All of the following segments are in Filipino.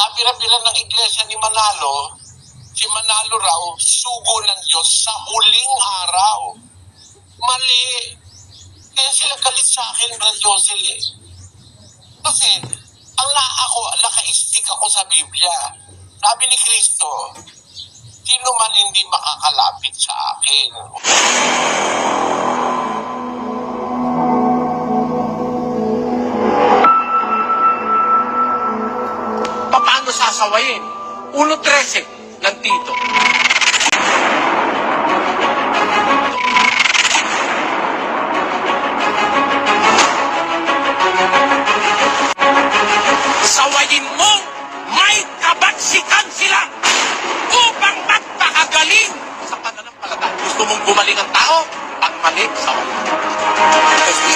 Sabi na ng iglesia ni Manalo, si Manalo raw, sugo ng Diyos sa huling araw. Mali. Kaya sila galit sa akin, Brad Josel eh. Kasi, ang na ako, naka-stick ako sa Biblia. Sabi ni Kristo, sino man hindi makakalapit sa akin. Paano sasawayin? 1.13 ng Tito. Sawayin mo may kabatsikan sila upang magpakagaling sa pananampalataya. Gusto mong gumaling ang tao? Ang mali, sawayin.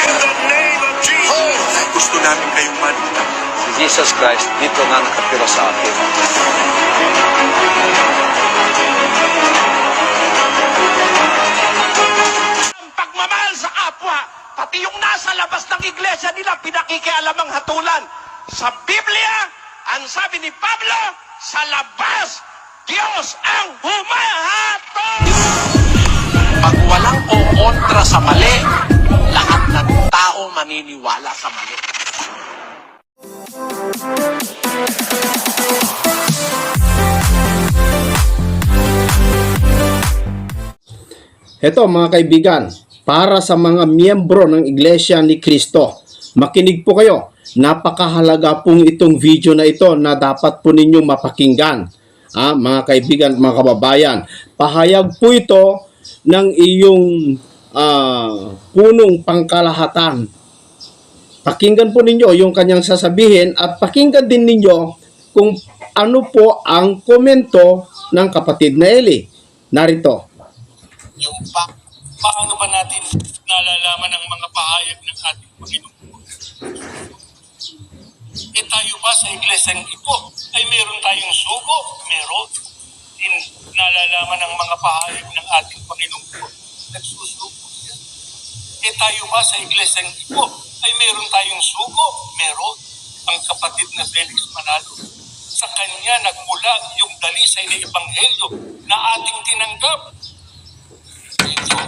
In the name of Jesus. Gusto namin kayong manita. Si Jesus Christ dito nga nakatira sa akin. ang pagmamahal sa kapwa, pati yung nasa labas ng iglesia nila, pinakikialam ang hatulan. Sa Biblia, ang sabi ni Pablo, sa labas, Diyos ang humahatol! Pag walang kukontra sa mali, lahat ng tao maniniwala sa mali. Ito mga kaibigan, para sa mga miyembro ng Iglesia ni Kristo, makinig po kayo. Napakahalaga pong itong video na ito na dapat po ninyong mapakinggan. Ah, mga kaibigan, mga kababayan, pahayag po ito ng iyong ah, punong pangkalahatan. Pakinggan po ninyo yung kanyang sasabihin at pakinggan din ninyo kung ano po ang komento ng kapatid na Eli. Narito. Yung pa, paano ba natin nalalaman ang mga pahayag ng ating Panginoon? E tayo ba sa iglesyang ito ay meron tayong sugo? Meron. Din nalalaman ang mga pahayag ng ating Panginoon. Nagsusugo yan. E tayo ba sa iglesyang ito ay meron tayong sugo? Meron. Ang kapatid na Felix Manalo. Sa kanya nagmula yung dalisay na ebanghelyo na ating tinanggap ito,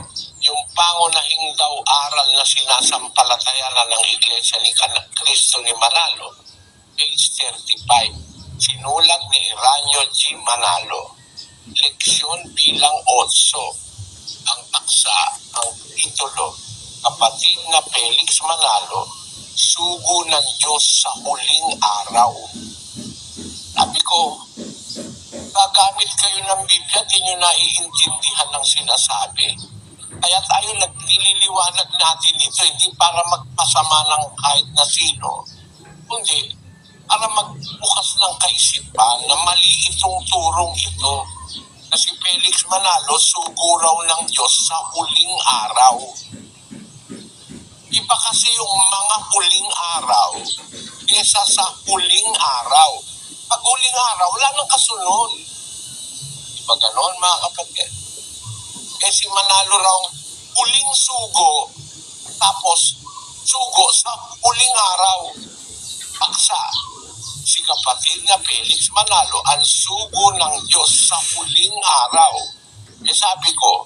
yung pangunahing daw aral na sinasampalataya na ng Iglesia ni Kan- Cristo ni Manalo, page 35, sinulat ni Ranyo G. Manalo, leksyon bilang 8, ang taksa, ang titulo, kapatid na Felix Manalo, sugo ng Diyos sa huling araw. Sabi ko, gagamit kayo ng Biblia, di nyo naiintindihan ng sinasabi. Kaya tayo nagliliwanag natin ito, hindi para magpasama ng kahit na sino, kundi para magbukas ng kaisipan na mali itong turong ito na si Felix Manalo sugo raw ng Diyos sa huling araw. Iba kasi yung mga huling araw kesa sa huling araw. Pag huling araw, wala nang kasunod. Di ba ganon mga kapatid? Eh si Manalo raw, huling sugo, tapos sugo sa huling araw. Paksa, si kapatid na Felix Manalo ang sugo ng Diyos sa huling araw. Eh sabi ko,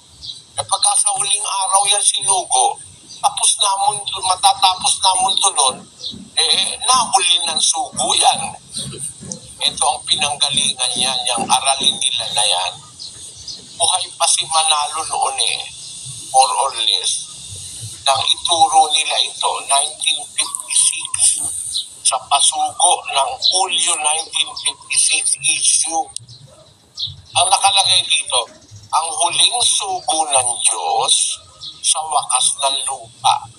eh pagka sa huling araw yan sinugo, tapos namon, matatapos namon doon, eh nahuli ng sugo yan. Ito ang pinanggalingan yan, yung aralin nila na yan. Buhay pa si Manalo noon eh, more or less. Nang ituro nila ito, 1956, sa pasugo ng Hulyo 1956 issue. Ang nakalagay dito, ang huling sugo ng Diyos sa wakas ng lupa.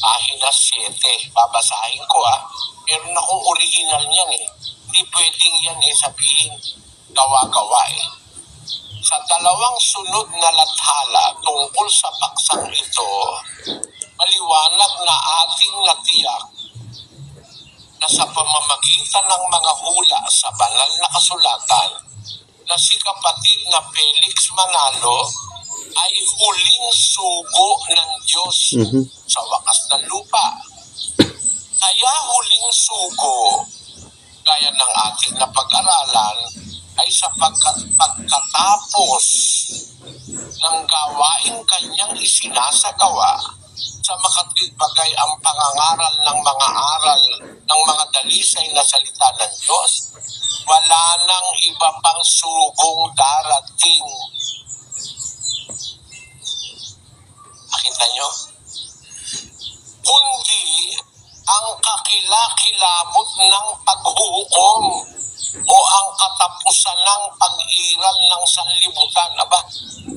Pahina 7. Babasahin ko ah. Meron akong original niyan eh. Hindi pwedeng yan eh sabihin gawa-gawa eh. Sa dalawang sunod na lathala tungkol sa paksang ito, maliwanag na ating natiyak na sa pamamagitan ng mga hula sa banal na kasulatan na si kapatid na Felix Manalo ay huling sugo ng Diyos Mhm. sa wakas ng lupa. Kaya huling sugo, gaya ng ating napag-aralan ay sa pagkat pagkatapos ng gawain kanyang isinasagawa sa makatwid bagay ang pangangaral ng mga aral ng mga dalisay na salita ng Diyos, wala nang iba pang sugong darating. Nakita nyo? Kundi ang kakilakilabot ng paghuhukom o ang katapusan ng pag-iral ng sanlibutan. Aba,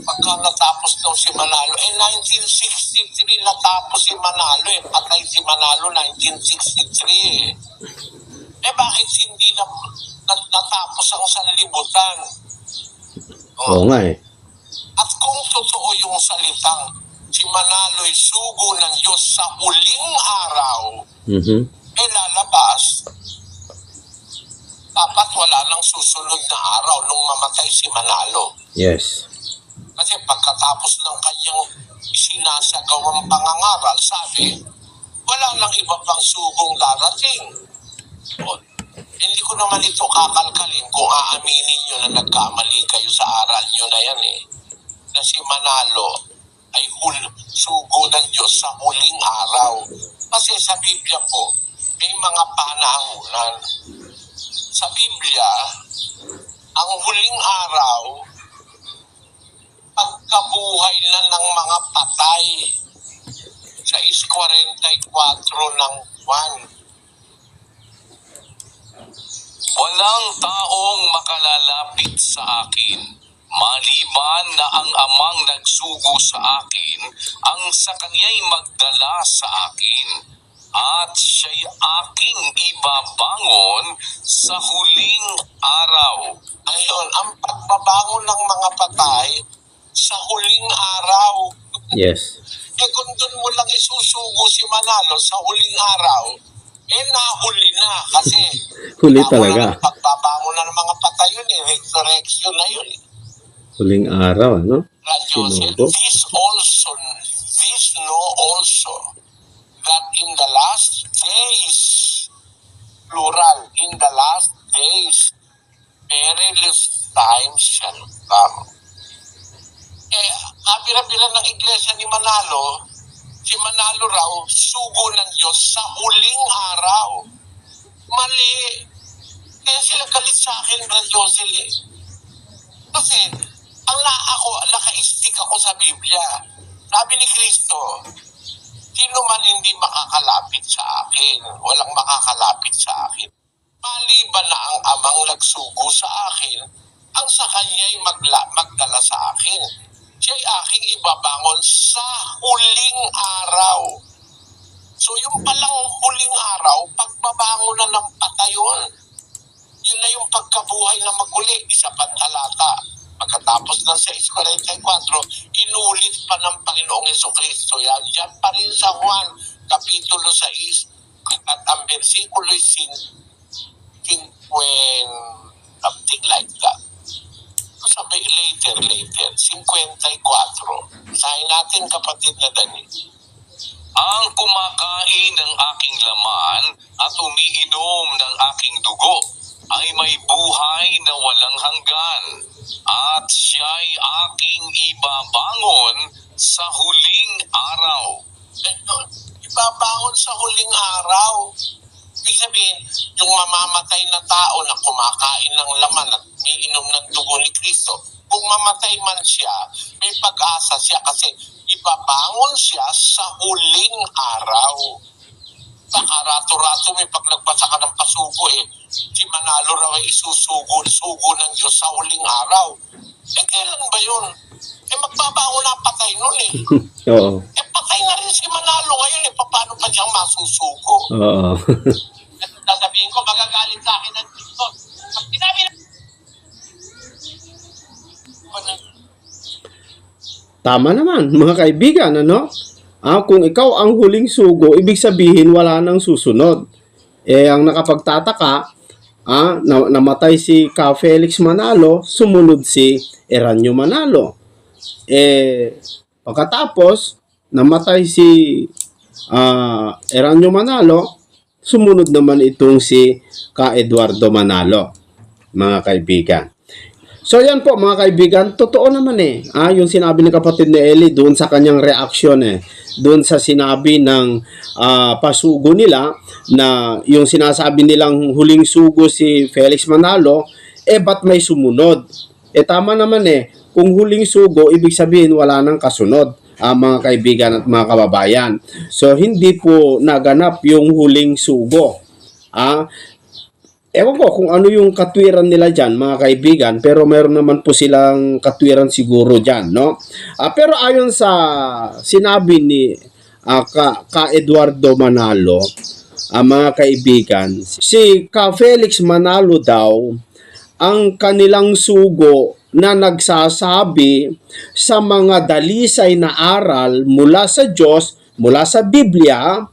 pagka natapos daw si Manalo, eh 1963 natapos si Manalo eh. Patay si Manalo 1963 eh. Eh bakit hindi na, na- natapos ang sanlibutan? Oo nga eh. At kung totoo yung salitang Manalo'y sugo ng Diyos sa huling araw, Mhm. eh lalabas, dapat wala nang susunod na araw nung mamatay si Manalo. Yes. Kasi pagkatapos ng kanyang sinasagawang pangangaral, sabi, wala nang iba pang sugong darating. O, hindi ko naman ito kakalkalin kung aaminin nyo na nagkamali kayo sa aral nyo na yan eh. Na si Manalo ay hul sugo ng Diyos sa huling araw. Kasi sa Biblia po, may mga panahunan. Sa Biblia, ang huling araw pagkabuhay na ng mga patay sa is 44 ng Juan. Walang taong makalalapit sa akin, maliban na ang amang nagsugo sa akin, ang sa kanya'y magdala sa akin, at siya'y aking ibabangon sa huling araw. Ayun, ang pagbabangon ng mga patay sa huling araw. Yes. Eh kung doon mo lang isusugo si Manalo sa huling araw, eh nahuli na kasi Huli talaga. Pagbabangon na ng mga patay yun eh, resurrection na yun eh. Huling araw, ano? Sinugo. this also, this know also, that in the last days, plural, in the last days, perilous times shall come. Eh, kabira-bila ng iglesia ni Manalo, si Manalo raw, sugo ng Diyos sa huling araw. Mali. Kaya sila galit sa akin, Brad Josel eh. Kasi, ang na ako, naka-stick ako sa Biblia. Sabi ni Kristo, sino man hindi makakalapit sa akin, walang makakalapit sa akin. Maliban na ang amang nagsugo sa akin, ang sa kanya'y magla, magdala sa akin. Siya'y aking ibabangon sa huling araw. So yung palang huling araw, pagbabangon na ng patayon, yun na yung pagkabuhay na maguli, isa pang talata. Pagkatapos ng 6.44, inulit pa ng Panginoong Yeso Kristo yan. Yan pa rin sa Juan, Kapitulo 6, at ang versikulo 5, something like that. So sabi, later, later, 54. Sahin natin kapatid na Dani. Ang kumakain ng aking laman at umiinom ng aking dugo ay may buhay na walang hanggan at siya'y aking ibabangon sa huling araw. Ibabangon sa huling araw. Ibig sabihin, yung mamamatay na tao na kumakain ng laman at umiinom ng dugo ni Kristo, kung mamatay man siya, may pag-asa siya kasi ibabangon siya sa huling araw. Nakarato-rato may pag nagbasa ka ng pasugo eh, si Manalo raw ay isusugo, sugo ng Diyos sa huling araw. Eh kailan ba yun? Eh magbabangon na patay nun eh. Oo. Eh patay na rin si Manalo ngayon eh, paano pa siyang masusugo? Oo. At sasabihin ko, magagalit sa akin ng Diyos. Pag sinabi na... Tama naman, mga kaibigan, ano? Ah, kung ikaw ang huling sugo, ibig sabihin wala nang susunod. Eh, ang nakapagtataka, ah, na, namatay si Ka Felix Manalo, sumunod si Eranio Manalo. Eh, pagkatapos, namatay si ah, Eranio Manalo, sumunod naman itong si Ka Eduardo Manalo, mga kaibigan. So yan po mga kaibigan, totoo naman eh. Ah, yung sinabi ng kapatid ni Eli doon sa kanyang reaksyon eh. Doon sa sinabi ng ah, pasugo nila na yung sinasabi nilang huling sugo si Felix Manalo, eh ba't may sumunod? Eh tama naman eh, kung huling sugo, ibig sabihin wala nang kasunod ah, mga kaibigan at mga kababayan. So hindi po naganap yung huling sugo. Ah, Ewan ko kung ano yung katwiran nila dyan, mga kaibigan, pero meron naman po silang katwiran siguro dyan, no? Ah, pero ayon sa sinabi ni ah, ka, ka Eduardo Manalo, ah, mga kaibigan, si Ka Felix Manalo daw, ang kanilang sugo na nagsasabi sa mga dalisay na aral mula sa Diyos, mula sa Biblia,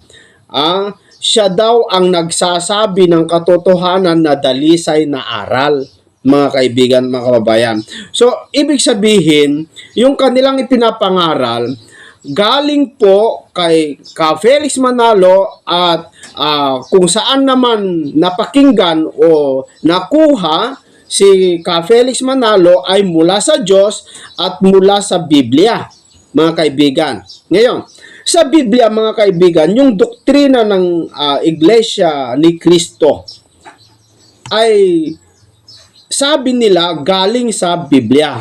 ah, siya daw ang nagsasabi ng katotohanan na dalisay na aral mga kaibigan, mga kababayan. So, ibig sabihin, yung kanilang ipinapangaral, galing po kay ka Felix Manalo at ah, kung saan naman napakinggan o nakuha si ka Felix Manalo ay mula sa Diyos at mula sa Biblia, mga kaibigan. Ngayon, sa Biblia, mga kaibigan, yung doktrina ng ah, Iglesia ni Kristo ay sabi nila galing sa Biblia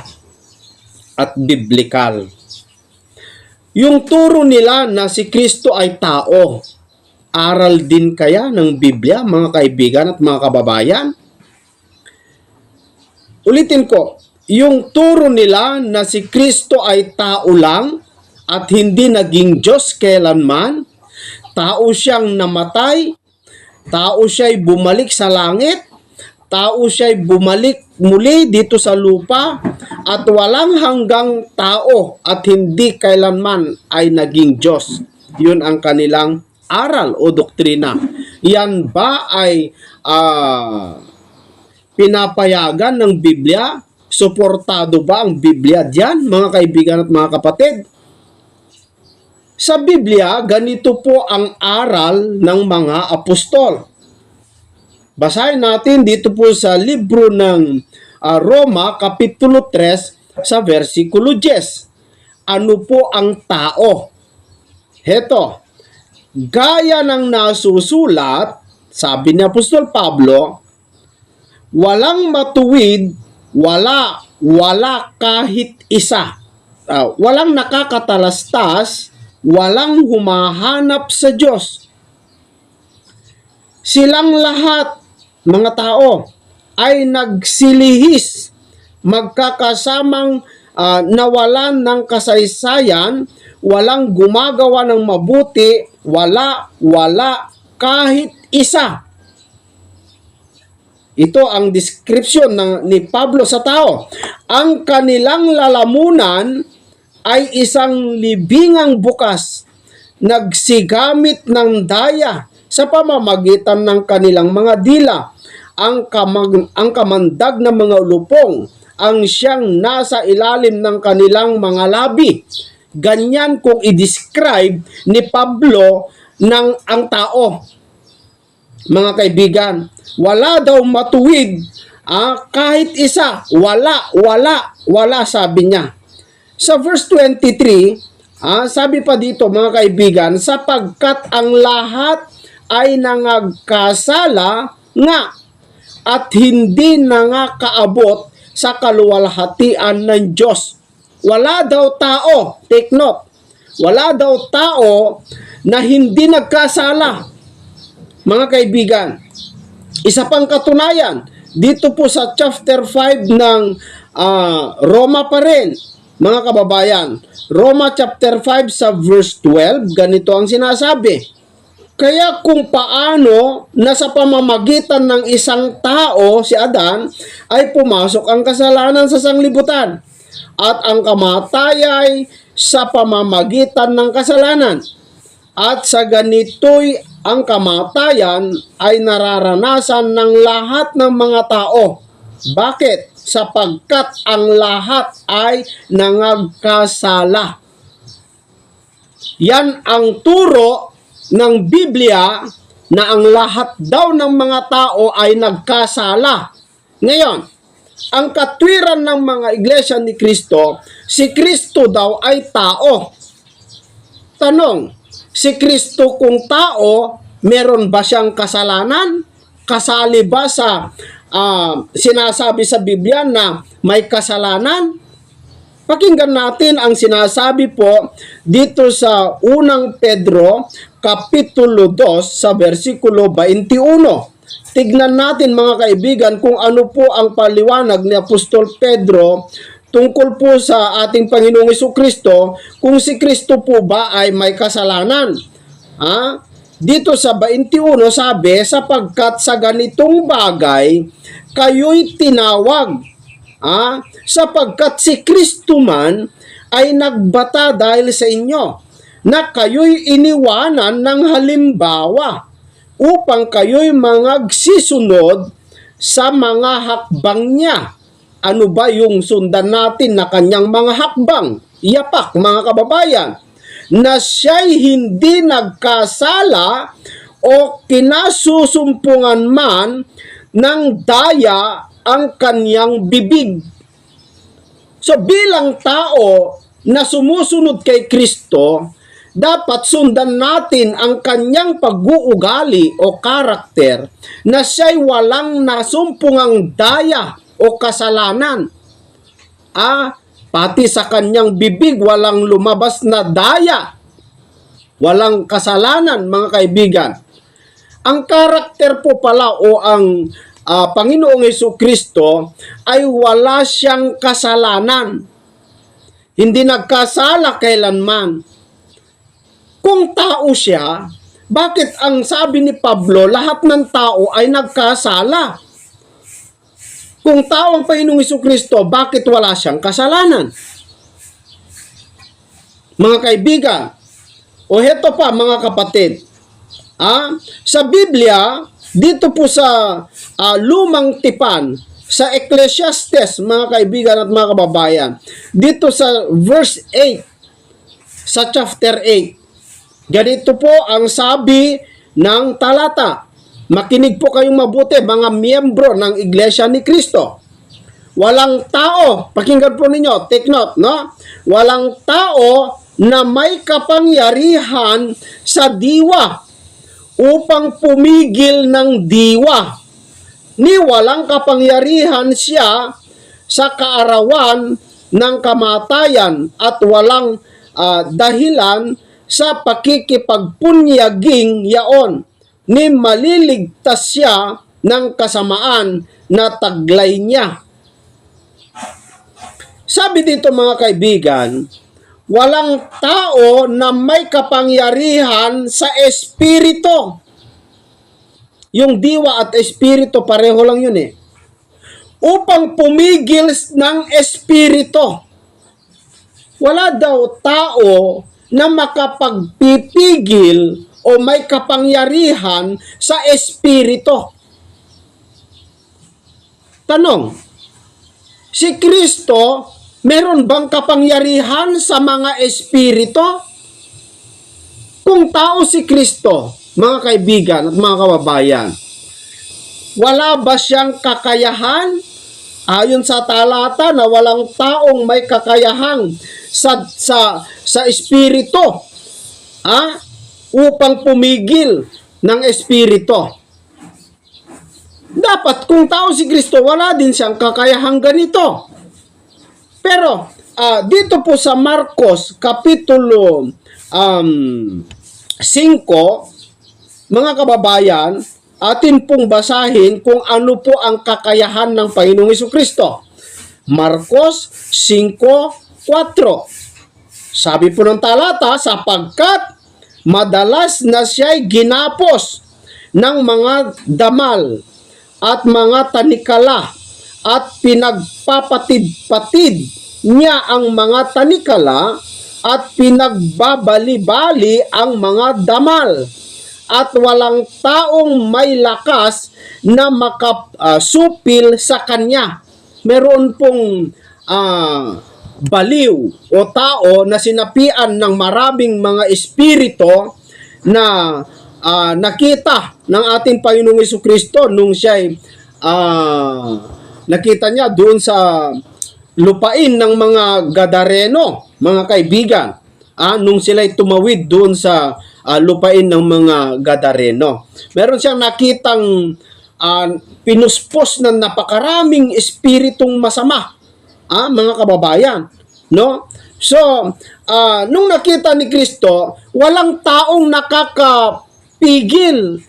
at biblical. Yung turo nila na si Kristo ay tao, aral din kaya ng Biblia, mga kaibigan at mga kababayan? Ulitin ko, yung turo nila na si Kristo ay tao lang at hindi naging Diyos kailanman, tao siyang namatay, tao siya'y bumalik sa langit, tao siya'y bumalik muli dito sa lupa, at walang hanggang tao at hindi kailanman ay naging Diyos. Yun ang kanilang aral o doktrina. Yan ba ay ah, pinapayagan ng Biblia? Suportado ba ang Biblia diyan, mga kaibigan at mga kapatid? Sa Biblia, ganito po ang aral ng mga apostol. Basahin natin dito po sa libro ng ah, Roma, Kapitulo 3, sa versikulo 10. Ano po ang tao? Heto, gaya ng nasusulat, sabi ni Apostol Pablo, walang matuwid, wala, wala kahit isa. Ah, walang nakakatalastas, walang humahanap sa Diyos. Silang lahat, mga tao, ay nagsilihis, magkakasamang ah, nawalan ng kasaysayan, walang gumagawa ng mabuti, wala, wala, kahit isa. Ito ang description ng, ni Pablo sa tao. Ang kanilang lalamunan ay isang libingang bukas, nagsigamit ng daya sa pamamagitan ng kanilang mga dila. Ang, kamag, ang kamandag ng mga lupong ang siyang nasa ilalim ng kanilang mga labi. Ganyan kung i-describe ni Pablo ng ang tao. Mga kaibigan, wala daw matuwid ah, kahit isa. Wala, wala, wala sabi niya. Sa verse 23, ah, sabi pa dito mga kaibigan, sapagkat ang lahat ay nangagkasala nga at hindi na nga kaabot sa kaluwalhatian ng Diyos. Wala daw tao, take note, wala daw tao na hindi nagkasala. Mga kaibigan, isa pang katunayan, dito po sa chapter 5 ng ah, Roma pa rin, mga kababayan. Roma chapter 5 sa verse 12, ganito ang sinasabi. Kaya kung paano na sa pamamagitan ng isang tao, si Adan, ay pumasok ang kasalanan sa sanglibutan at ang kamatayay sa pamamagitan ng kasalanan. At sa ganito'y ang kamatayan ay nararanasan ng lahat ng mga tao. Bakit? Sapagkat ang lahat ay nangagkasala. Yan ang turo ng Biblia na ang lahat daw ng mga tao ay nagkasala. Ngayon, ang katwiran ng mga iglesia ni Kristo, si Kristo daw ay tao. Tanong, si Kristo kung tao, meron ba siyang kasalanan? Kasali ba sa ah, sinasabi sa Biblia na may kasalanan? Pakinggan natin ang sinasabi po dito sa unang Pedro Kapitulo 2 sa versikulo 21. Tignan natin mga kaibigan kung ano po ang paliwanag ni Apostol Pedro tungkol po sa ating Panginoong Kristo kung si Kristo po ba ay may kasalanan. Ha? Dito sa 21 sabi, sapagkat sa ganitong bagay, kayo'y tinawag Ah, sapagkat si Kristo man ay nagbata dahil sa inyo na kayo'y iniwanan ng halimbawa upang kayo'y mangagsisunod sa mga hakbang niya. Ano ba yung sundan natin na kanyang mga hakbang? Iyapak, mga kababayan, na siya'y hindi nagkasala o kinasusumpungan man ng daya ang kanyang bibig. So bilang tao na sumusunod kay Kristo, dapat sundan natin ang kanyang pag-uugali o karakter na siya'y walang nasumpungang daya o kasalanan. Ah, pati sa kanyang bibig walang lumabas na daya. Walang kasalanan, mga kaibigan. Ang karakter po pala o ang ah, Panginoong Heso Kristo ay wala siyang kasalanan. Hindi nagkasala kailanman. Kung tao siya, bakit ang sabi ni Pablo, lahat ng tao ay nagkasala? Kung tao ang Panginoong Heso Kristo, bakit wala siyang kasalanan? Mga kaibigan, o heto pa mga kapatid, ah, sa Biblia, dito po sa ah, lumang tipan, sa Ecclesiastes, mga kaibigan at mga kababayan, dito sa verse 8, sa chapter 8, ganito po ang sabi ng talata. Makinig po kayong mabuti, mga miyembro ng Iglesia ni Kristo. Walang tao, pakinggan po ninyo, take note, no? Walang tao na may kapangyarihan sa diwa upang pumigil ng diwa. Ni walang kapangyarihan siya sa kaarawan ng kamatayan at walang ah, dahilan sa pakikipagpunyaging yaon ni maliligtas siya ng kasamaan na taglay niya. Sabi dito mga kaibigan, walang tao na may kapangyarihan sa espiritu. Yung diwa at espiritu pareho lang yun eh. Upang pumigil ng espiritu. Wala daw tao na makapagpipigil o may kapangyarihan sa espiritu. Tanong, si Kristo meron bang kapangyarihan sa mga espiritu? Kung tao si Kristo, mga kaibigan at mga kababayan, wala ba siyang kakayahan? Ayon sa talata na walang taong may kakayahan sa sa sa espiritu ha? Upang pumigil ng espiritu. Dapat kung tao si Kristo, wala din siyang kakayahang ganito. Pero ah, dito po sa Marcos Kapitulo um, 5, mga kababayan, atin pong basahin kung ano po ang kakayahan ng Panginoong Hesus Kristo. Marcos 5.4 Sabi po ng talata, sapagkat madalas na siya'y ginapos ng mga damal at mga tanikala at pinagpapatid-patid niya ang mga tanikala at pinagbabali-bali ang mga damal at walang taong may lakas na makasupil sa kanya. Meron pong ah, baliw o tao na sinapian ng maraming mga espirito na ah, nakita ng ating Panginoong Hesus Kristo nung siya ay ah, nakita niya doon sa lupain ng mga Gadareno, mga kaibigan, ah, nung sila'y tumawid doon sa ah, lupain ng mga Gadareno. Meron siyang nakitang ah, pinuspos ng napakaraming espiritong masama, ah, mga kababayan, no? So, ah, nung nakita ni Kristo, walang taong nakakapigil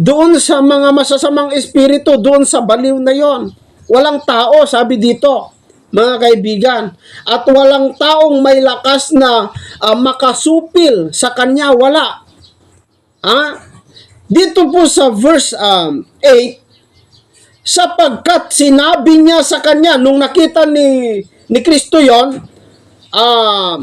doon sa mga masasamang espiritu, doon sa baliw na yon. Walang tao, sabi dito, mga kaibigan. At walang taong may lakas na ah, makasupil sa kanya, wala. Ah? Dito po sa verse um, 8, sapagkat sinabi niya sa kanya, nung nakita ni, ni Kristo yon, ah,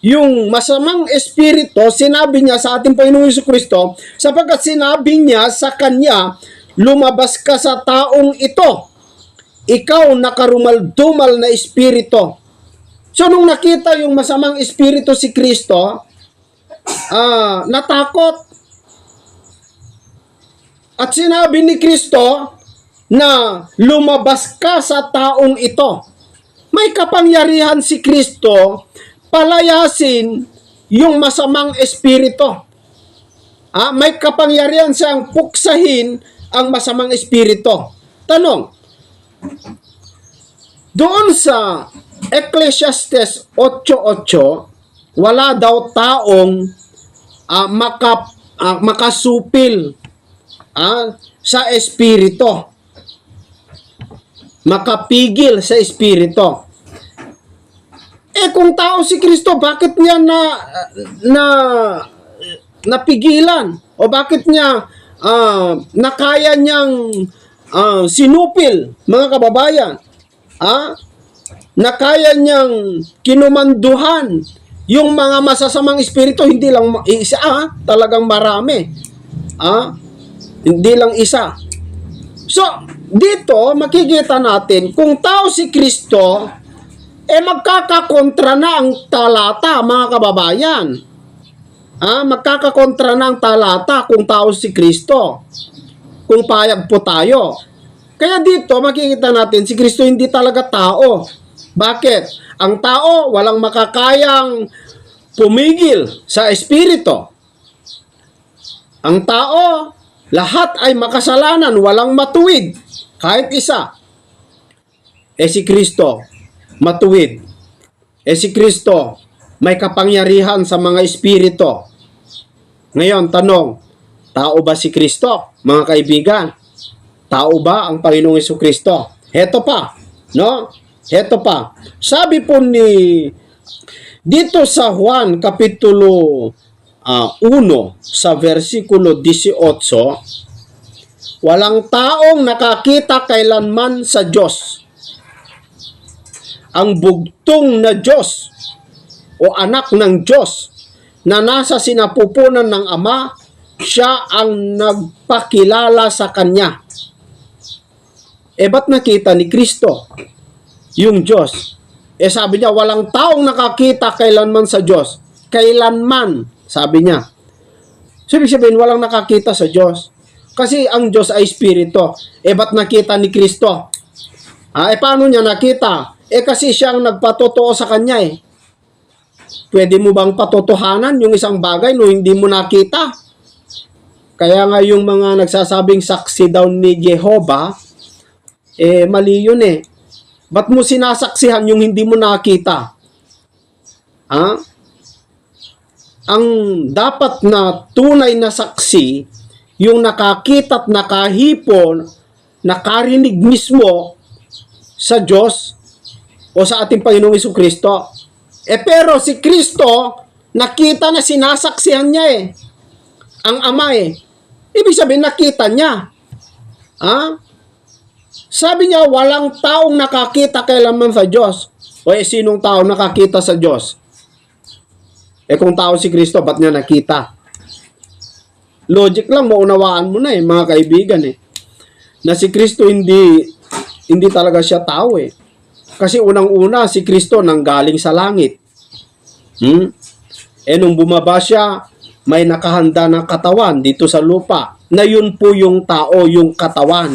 yung masamang espiritu, sinabi niya sa ating Panginoong Yesu Kristo, sapagkat sinabi niya sa kanya, lumabas ka sa taong ito, ikaw nakarumal-dumal na espiritu. So, nung nakita yung masamang espiritu si Kristo, ah, natakot. At sinabi ni Kristo na lumabas ka sa taong ito. May kapangyarihan si Kristo palayasin yung masamang espiritu. Ah, may kapangyarihan siyang puksahin ang masamang espiritu. Tanong, doon sa Ecclesiastes 8.8, wala daw taong ah, maka, ah, makasupil ah, sa espiritu. Makapigil sa espiritu. Eh kung tao si Kristo, bakit niya na na napigilan? O bakit niya ah, nakaya niyang ah, sinupil mga kababayan? Ah? Nakaya niyang kinumanduhan yung mga masasamang espiritu hindi lang isa ah, talagang marami. Ah? Hindi lang isa. So, dito makikita natin kung tao si Kristo eh magkakakontra na ang talata, mga kababayan. Ah, magkakakontra na ang talata kung tao si Kristo. Kung payag po tayo. Kaya dito makikita natin si Kristo hindi talaga tao. Bakit? Ang tao walang makakayang pumigil sa espiritu. Ang tao lahat ay makasalanan, walang matuwid, kahit isa. Eh si Kristo, matuwid. Eh si Kristo, may kapangyarihan sa mga espiritu. Ngayon, tanong, tao ba si Kristo, mga kaibigan? Tao ba ang Panginoong Yesu Kristo? Heto pa, no? Heto pa. Sabi po ni dito sa Juan kapitulo ah, 1 sa versikulo 18 walang taong nakakita kailanman sa Diyos ang bugtong na Diyos o anak ng Diyos na nasa sinapupunan ng Ama, siya ang nagpakilala sa Kanya. Eh, ba't nakita ni Kristo yung Diyos? Eh, sabi niya, walang taong nakakita kailanman sa Diyos. Kailanman, sabi niya. So, ibig sabihin, walang nakakita sa Diyos. Kasi ang Diyos ay Espiritu. Eh, ba't nakita ni Kristo? Ah, eh, paano niya nakita? Eh, kasi siyang nagpatotoo sa Kanya eh. Pwede mo bang patotohanan yung isang bagay no hindi mo nakita? Kaya nga yung mga nagsasabing saksi daw ni Jehovah, eh mali yun eh. Ba't mo sinasaksihan yung hindi mo nakita? Ha? Ang dapat na tunay na saksi, yung nakakita at nakahipon, nakarinig mismo sa Diyos o sa ating Panginoong Iso Kristo. Eh pero si Kristo, nakita na sinasaksihan niya eh. Ang ama eh. Ibig sabihin, nakita niya. Ha? Sabi niya, walang taong nakakita kailanman sa Diyos. O eh, sinong tao nakakita sa Diyos? Eh kung tao si Kristo, ba't niya nakita? Logic lang, maunawaan mo na eh, mga kaibigan eh. Na si Kristo hindi, hindi talaga siya tao eh. Kasi unang-una, si Kristo nanggaling sa langit. Hmm? Eh nung bumaba siya, may nakahanda ng katawan dito sa lupa na yun po yung tao, yung katawan.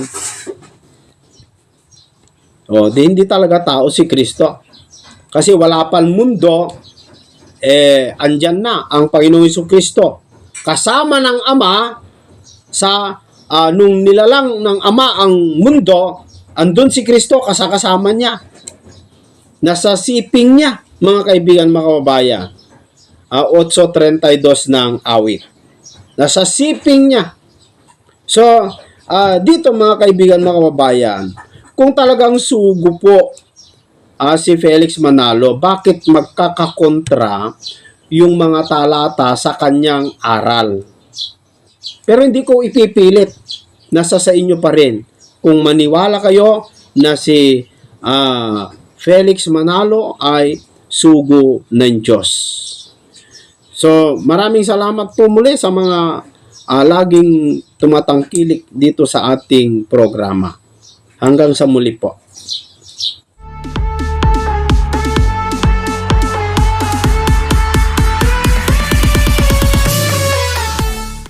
O, di hindi talaga tao si Kristo. Kasi wala pang mundo, eh, andyan na ang Panginoong Hesus Kristo. Kasama ng Ama sa ah, nung nilalang ng Ama ang mundo, andun si Kristo kasakasama niya. Nasa siping niya, mga kaibigan, mga kababayan. Ah, 8.32 ng awit. Nasa siping niya. So, ah, dito mga kaibigan, mga kababayan, kung talagang sugo po ah, si Felix Manalo, bakit magkakakontra yung mga talata sa kanyang aral? Pero hindi ko ipipilit. Nasa sa inyo pa rin. Kung maniwala kayo na si ah, Felix Manalo ay sugo ng Diyos. So, maraming salamat po muli sa mga ah, laging tumatangkilik dito sa ating programa. Hanggang sa muli po.